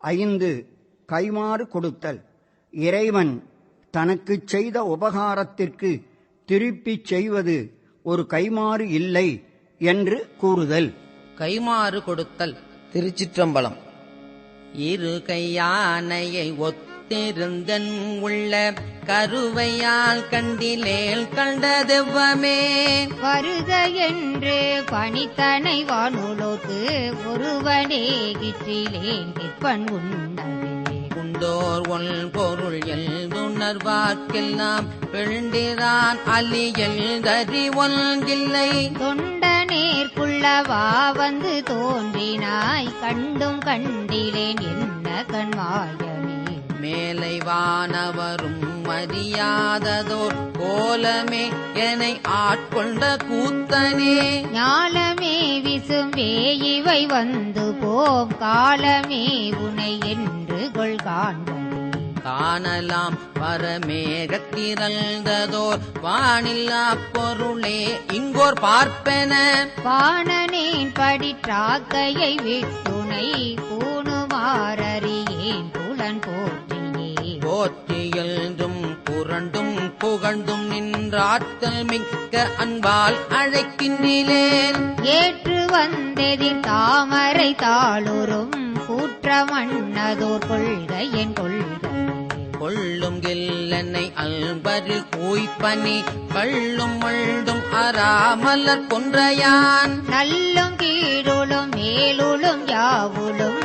ஐந்து கைமாறு கொடுத்தல். இறைவன் தனக்குச் செய்த உபகாரத்திற்கு திருப்பிச் செய்வது ஒரு கைமாறு இல்லை என்று கூறுதல். கைமாறு கொடுத்தல் திருச்சிற்றம்பலம். இரு கையானையை ஒத்திருந்தன் உள்ள கருவையால் கண்டிலேல் கண்டதெவ்வமே? வருக என்று பணித்தனை வானுலோத்து ஒருவனே கிற்றிலேன் கிற்பன் உண்டதே உண்டோர் ஒல் பொருள் எழுதுணர்வார்க்கெல்லாம் பெண்டிரான் அலியல் தறி ஒன்றில்லை. தொண்டனேற்குள்ளவா வந்து தோன்றினாய் கண்டும் கண்டிலேன் என்ன கண்மாயமே மேலை வானவரும் மரியாததோர் கோலமே என்னை ஆட்கொண்ட கூத்தனே. ஞாலமே விசும்பே இவை வந்து போம் காலமே உனை என்று கொள் காணலாம் பரமேகத்திரந்ததோர் வானில்லா பொருளே இங்கோர் பார்ப்பென. பாணனேன் படிற்றாக்கையை விட்டுனை பூணுமாறறியேன் போற்றியல்தும் புரண்டும் புகழ்ந்தும் நின்றாற்றல் மிக்க அன்பால் அழைக்கின்றேன். ஏற்று வந்தெதிர் தாமரை தாளுரும் கூற்றமன்னதோர் கொள்கை என் கொள்கை கொள்ளும் கில்லனை அல்பரு கூய்ப்பனி கள்ளும் மள்ளும் அறாமலர் கொன்றையான். நல்லும் கீழுளும் மேலுளும் யாவுளும்